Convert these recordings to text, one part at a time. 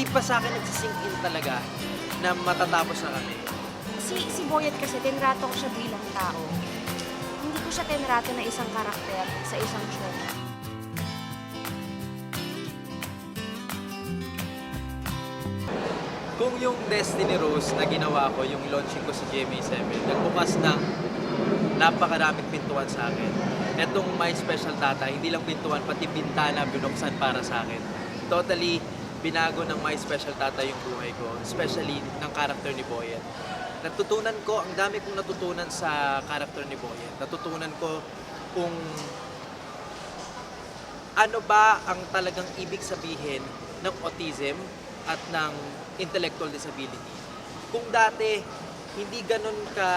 hindi pa sa akin nagsisink in talaga na matatapos na kami. Si, si Boyet kasi, tinrato ko siya bilang tao. Hindi ko siya tinrato na isang karakter sa isang show. Kung yung Destiny Rose na ginawa ko, yung launching ko sa GMA7, nagbukas ng napakaraming pintuan sa akin. Etong My Special Data, hindi lang pintuan, pati bintana binuksan para sa akin. Totally, binago ng My Special Data yung buhay ko, especially ng character ni Boyet. Natutunan ko, ang dami kong natutunan sa character ni Boyet. Natutunan ko kung ano ba ang talagang ibig sabihin ng autism at ng intellectual disability. Kung dati hindi ganun ka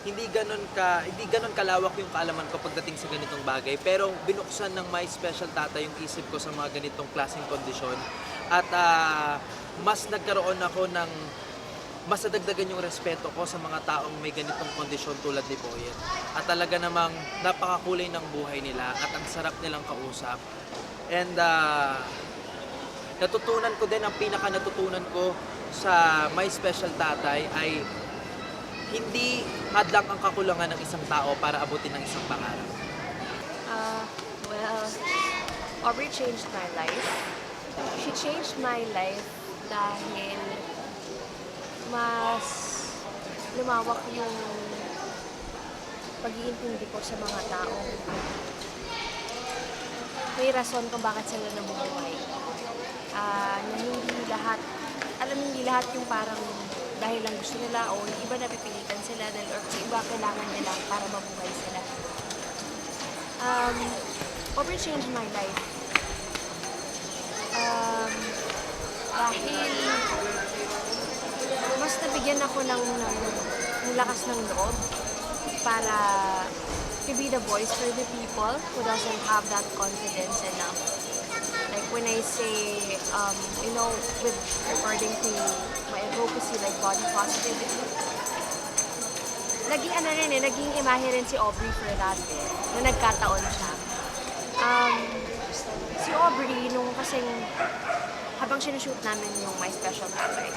hindi ganun ka hindi ganun kalawak yung kaalaman ko pagdating sa ganitong bagay pero binuksan ng my special tata yung isip ko sa mga ganitong klaseng kondisyon at ah, mas nagkaroon ako ng mas nadagdagan yung respeto ko sa mga taong may ganitong kondisyon tulad ni Boyet. At talaga namang napakakulay ng buhay nila at ang sarap nilang kausap. And ah, natutunan ko din, ang pinaka natutunan ko sa My Special Tatay ay hindi hadlang ang kakulangan ng isang tao para abutin ng isang pangarap. Uh, well, Aubrey changed my life. She changed my life dahil mas lumawak yung pag-iintindi ko sa mga tao. May rason kung bakit sila nabubuhay. Na hindi lahat, alam hindi lahat yung parang dahil lang gusto nila o yung iba napipilitan sila dahil or sa iba kailangan nila para mabuhay sila. Um, Aubrey changed my life. Um, dahil mas nabigyan ako ng, ng, ng lakas ng loob para to be the voice for the people who doesn't have that confidence enough. Like when I say, um, you know, with regarding to my advocacy, like body positivity, naging ano rin eh, naging imahe rin si Aubrey for that eh, na nagkataon siya. Um, si Aubrey, nung kasing habang sinushoot namin yung My Special Tatay,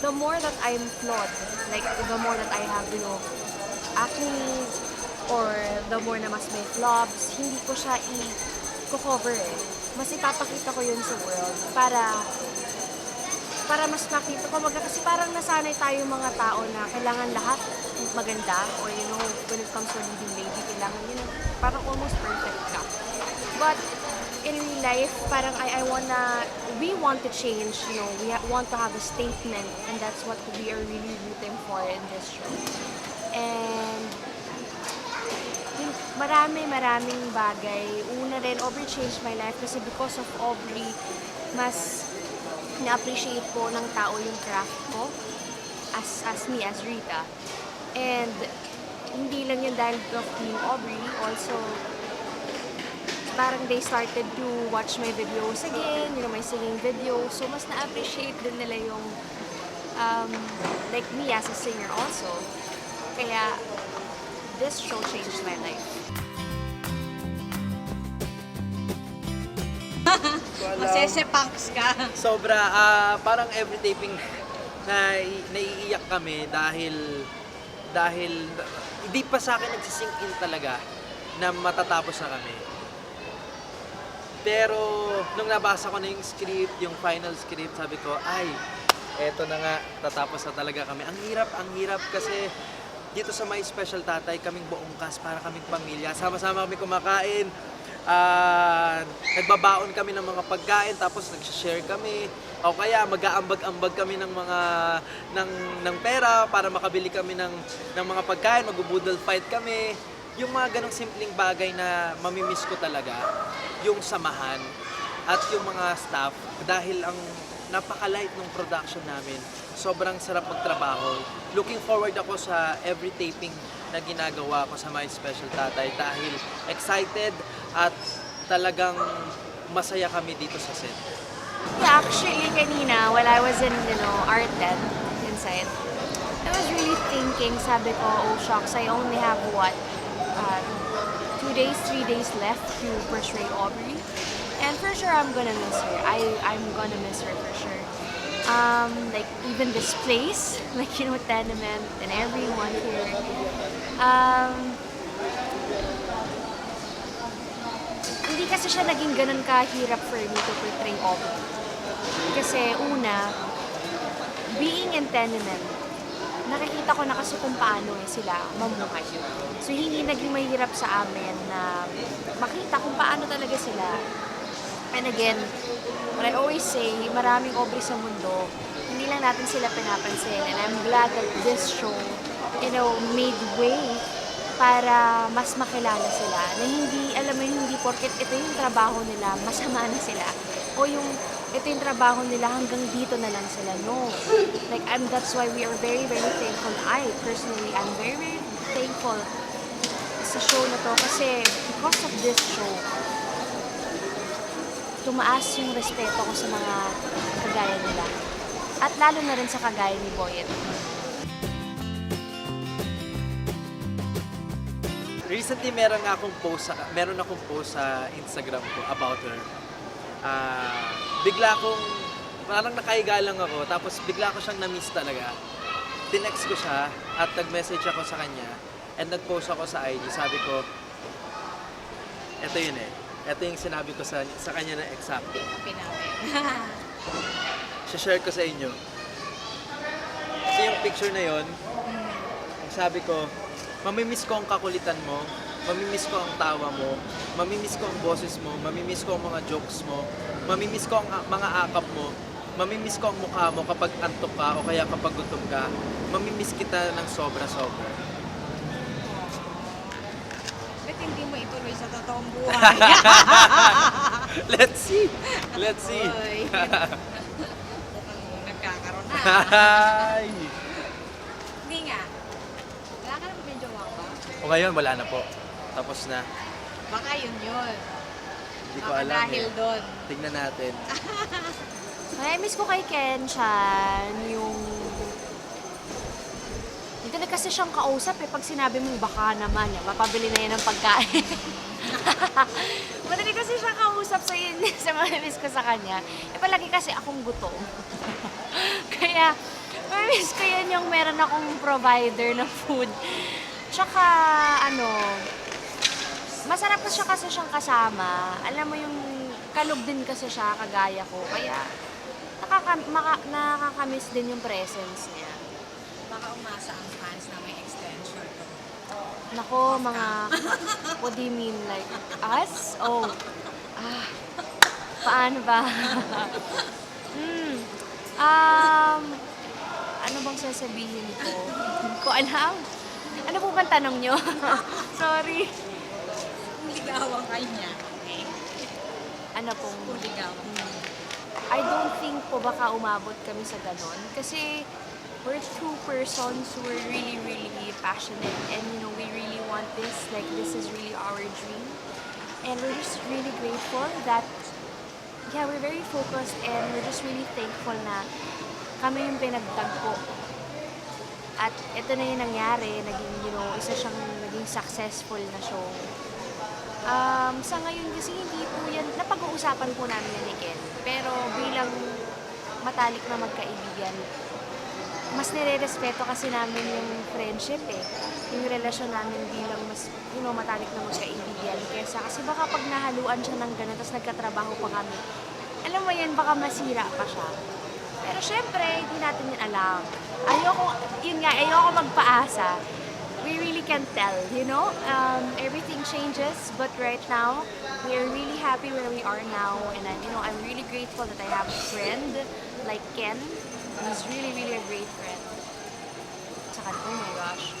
the more that I'm flawed, like the more that I have, you know, acne, or the more na mas may flops, hindi ko siya i-cover eh. Mas ipapakita ko yun sa world para para mas makita ko maga kasi parang nasanay tayo mga tao na kailangan lahat maganda or you know when it comes to leading lady kailangan yun parang almost perfect ka but in real life parang I, I wanna we want to change you know. We want to have a statement and that's what we are really rooting for in this show and yung marami maraming bagay. Una rin Aubrey changed my life kasi because of Aubrey mas na-appreciate po ng tao yung craft ko as, as me, as Rita. And hindi lang yun dahil of Team Aubrey, also parang they started to watch my videos again, you know, my singing videos. So mas na-appreciate din nila yung um, like me as a singer also. Kaya this show changed my life. Masesepunks ka. Sobra, ah, parang every taping na naiiyak kami dahil dahil hindi pa sa akin nagsisink in talaga na matatapos na kami. Pero nung nabasa ko na yung script, yung final script, sabi ko, ay, eto na nga, tatapos na talaga kami. Ang hirap, ang hirap kasi dito sa My Special Tatay, kaming buong cast, para kaming pamilya. Sama-sama kami kumakain, ah, nagbabaon kami ng mga pagkain, tapos nag-share kami. O kaya mag-aambag-ambag kami ng mga ng ng pera para makabili kami ng ng mga pagkain, mag-boodle fight kami. Yung mga ganong simpleng bagay na mamimiss ko talaga, yung samahan at yung mga staff dahil ang napaka-light ng production namin. Sobrang sarap magtrabaho. Looking forward ako sa every taping na ginagawa ko sa My Special Tatay dahil excited at talagang masaya kami dito sa set. Actually, kanina, while I was in, you know, art den inside, I was really thinking, sabi ko, oh shucks, I only have what, uh, two days, three days left to portray Aubrey. And for sure, I'm gonna miss her. I, I'm gonna miss her for sure. Um, like, even this place, like, you know, Tenement and everyone here. Um, hindi kasi siya naging ganun kahirap for me to portray Aubrey. Kasi una, being in Tenement, nakikita ko na kung paano eh sila mamuhay. So hindi naging mahirap sa amin na makita kung paano talaga sila. And again, what I always say, maraming Aubrey sa mundo, hindi lang natin sila pinapansin. And I'm glad that this show, you know, made way para mas makilala sila. Na hindi, alam mo, hindi porket ito yung trabaho nila, masama na sila. O yung ito yung trabaho nila hanggang dito na lang sila. No. Like, I'm, that's why we are very, very thankful. I, personally, I'm very, very thankful sa show na to kasi because of this show, tumaas yung respeto ko sa mga kagaya nila. At lalo na rin sa kagaya ni Boyet. Recently, meron nga akong post sa, meron akong post sa Instagram ko about her. Ah, bigla akong, parang nakahiga lang ako, tapos bigla ko siyang na-miss talaga. Tinext ko siya at nag-message ako sa kanya and nag-post ako sa IG. Sabi ko, eto yun eh. Ito yung sinabi ko sa, sa kanya na exact. Share ko sa inyo. Kasi yung picture na yon, ang sabi ko, mamimiss ko ang kakulitan mo, mamimiss ko ang tawa mo, mamimiss ko ang boses mo, mamimiss ko ang mga jokes mo, mamimiss ko ang a- mga akap mo, mamimiss ko ang mukha mo kapag antok ka o kaya kapag gutom ka, mamimiss kita ng sobra-sobra. Ba't hindi mo ituloy sa totoong buhay? Let's see! Let's see! Uy. Mukhang nagkakaroon na. Hi! Hindi nga. Wala ka naman medyo ba? o ngayon, wala na po. Tapos na. Baka yun yun. Hindi ko Baka alam dahil eh. doon. Tingnan natin. Ay, miss ko kay Ken Chan yung... Hindi na kasi siyang kausap eh. Pag sinabi mo, baka naman, yan, mapabili na yan ng pagkain. Madali kasi siyang kausap sa yun, sa mga miss ko sa kanya. Eh, palagi kasi akong gutom. Kaya, miss ko yan yung meron akong provider ng food. Tsaka, ano, masarap kasi siya kasi siyang kasama. Alam mo yung kalog din kasi siya, kagaya ko. Kaya nakaka, maka, nakakamiss din yung presence niya. Baka umasa ang fans na may extension. Nako, mga, what do you mean? Like, us? Oh, ah, paano ba? hmm, um, ano bang sasabihin ko? Hindi ko alam. Ano po bang tanong nyo? Sorry. Ligawan ka niya. Okay. Ano pong... Kung ligawan. I don't think po baka umabot kami sa ganon. Kasi we're two persons who are really, really passionate and you know, we really want this. Like, this is really our dream. And we're just really grateful that, yeah, we're very focused and we're just really thankful na kami yung pinagtagpo. At ito na yung nangyari, naging, you know, isa siyang naging successful na show. Um, sa ngayon kasi hindi po yan, napag-uusapan po namin ni Ken. Pero bilang matalik na magkaibigan, mas nire-respeto kasi namin yung friendship eh. Yung relasyon namin bilang mas, you know, matalik na magkaibigan. Kesa kasi baka pag nahaluan siya ng ganun, tapos nagkatrabaho pa kami, alam mo yan, baka masira pa siya. Pero syempre, hindi natin yan alam. Ayoko, yun nga, ayoko magpaasa. We really can't tell, you know? Um, everything changes, but right now, we are really happy where we are now. And I'm, you know, I'm really grateful that I have a friend like Ken. He's really, really a great friend. Tsaka, oh my gosh,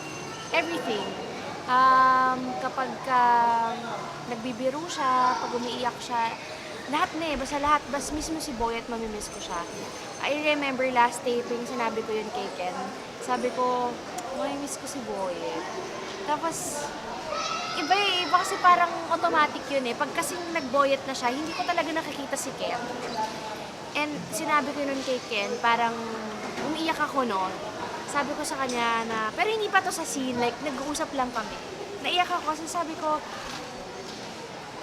everything. Um, kapag um, nagbibiro siya, pag umiiyak siya, lahat na eh, basta lahat, basta mismo si Boy at mamimiss ko siya. I remember last taping, sinabi ko yun kay Ken. Sabi ko, mamimiss ko si Boy. Tapos, iba eh, iba kasi parang automatic yun eh. Pag kasing nagboyet na siya, hindi ko talaga nakikita si Ken. And sinabi ko nun kay Ken, parang umiiyak ako noon. Sabi ko sa kanya na, pero hindi pa to sa scene, like nag-uusap lang kami. Naiyak ako kasi sabi ko,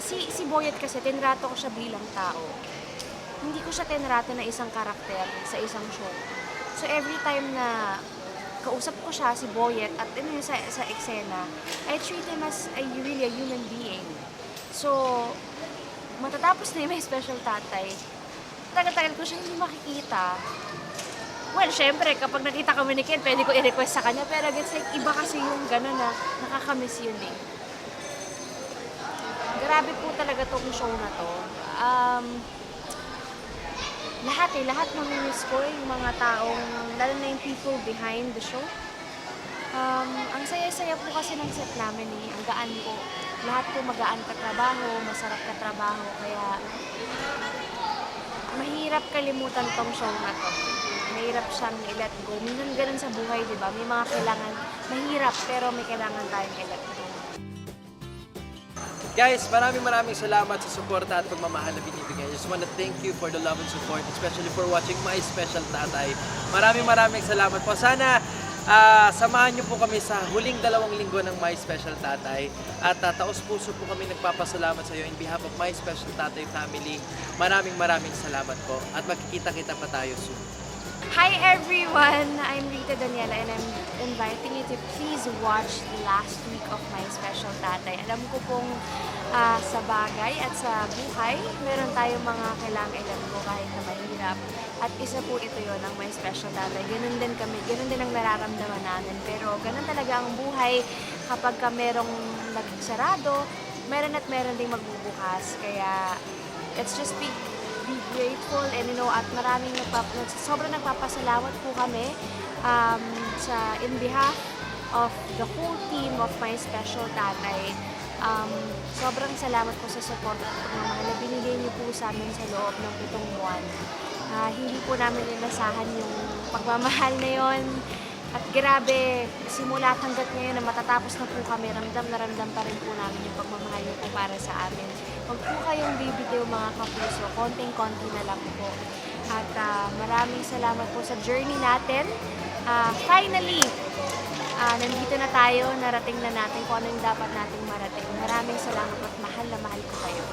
si, si Boyet kasi, tinrato ko siya bilang tao. Hindi ko siya tinrato na isang karakter sa isang show. So every time na kausap ko siya, si Boyet, at ano sa, sa eksena, I treat him as a, really a human being. So, matatapos na yung may special tatay, tagal-tagal ko siya hindi makikita. Well, syempre, kapag nakita kami ni Ken, pwede ko i-request sa kanya. Pero gets like, iba kasi yung gano'n na nakakamiss yun eh. Grabe po talaga tong show na to. Um, lahat eh, lahat mamimiss ko yung mga taong, lalo na yung people behind the show. Um, ang saya-saya po kasi ng set namin eh, ang gaan po. Lahat po magaan ka trabaho, masarap ka trabaho, kaya mahirap kalimutan tong show na to. Mahirap siyang i-let go. Minsan ganun sa buhay, di ba? May mga kailangan, mahirap, pero may kailangan tayong i-let. Guys, maraming maraming salamat sa suporta at pagmamahal na binibigay. I just wanna thank you for the love and support, especially for watching my special tatay. Maraming maraming salamat po. Sana ah, samahan niyo po kami sa huling dalawang linggo ng My Special Tatay. At uh, taos puso po kami nagpapasalamat sa iyo in behalf of My Special Tatay family. Maraming maraming salamat po. At magkikita-kita pa tayo soon. Hi everyone! I'm Rita Daniela and I'm inviting you to please watch the last week of my special tatay. Alam ko pong ah, sa bagay at sa buhay, meron tayong mga kailangang ilan ko kahit na mahirap. At isa po ito yon ng my special tatay. Ganun din kami, ganun din ang nararamdaman namin. Pero ganun talaga ang buhay kapag ka merong nagsarado, meron at meron ding magbubukas. Kaya let's just be be grateful and you know at maraming nagpap sobrang nagpapasalamat po kami um, sa in behalf of the whole team of my special tatay. Um, sobrang salamat po sa support at pagmamahal na binigay niyo po sa amin sa loob ng pitong buwan. Ah, hindi po namin inasahan yung pagmamahal na yon at grabe, simula at hanggat ngayon na matatapos na po kami, ramdam na ramdam pa rin po namin yung pagmamahal niyo po para sa amin. Huwag po kayong bibitiw mga kapuso, konting-konti na lang po. At ah, maraming salamat po sa journey natin. Ah, finally, ah, nandito na tayo, narating na natin kung ano yung dapat nating marating. Maraming salamat at mahal na mahal ko kayo.